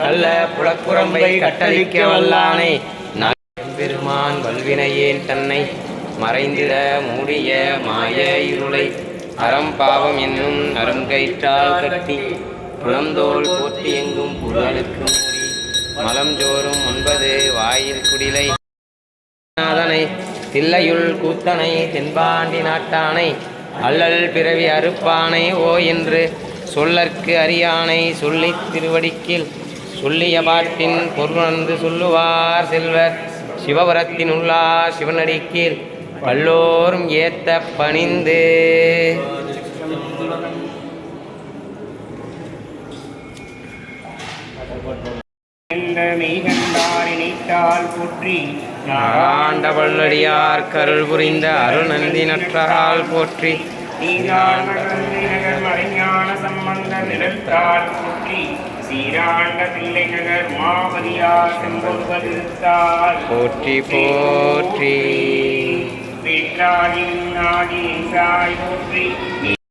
கள்ள புலக்குரம்பை கட்டளிக்க வல்லானை. பெருமான் வல்வினையேன் தன்னை மறைந்திட மூடிய மாய இருளை. அறம் பாவம் என்னும் அருங்கயிற்றால் கட்டி புலந்தோல் போற்றி எங்கும் புகழுக்கு மூடி. மலம் ஜோறும் ஒன்பது வாயில் குடிலை. நாதனை தில்லையுள் கூத்தனை தென்பாண்டி நாட்டானை. அல்லல் பிறவி அறுப்பானை ஓ என்று சொல்லற்கு அறியானை சொல்லித் திருவடிக்கில் சொல்லிய பாட்டின் பொருணர்ந்து சொல்லுவார் செல்வர். சிவபுரத்தின் உள்ளார் சிவனடிக்கீழ் பல்லோரும் ஏத்த பணிந்து. போற்றி. ஆண்ட வல்லடியார் கருள் புரிந்த அருள் நந்தி நற்றால் போற்றி நகர் மறைஞான சம்பந்த நிலத்தால் போற்றி. சீராண்ட தில்லை நகர் மாவதியார் செம்பொருவதிருத்தால் போற்றி போற்றி. வேற்றாடின் நாடி சாய் போற்றி.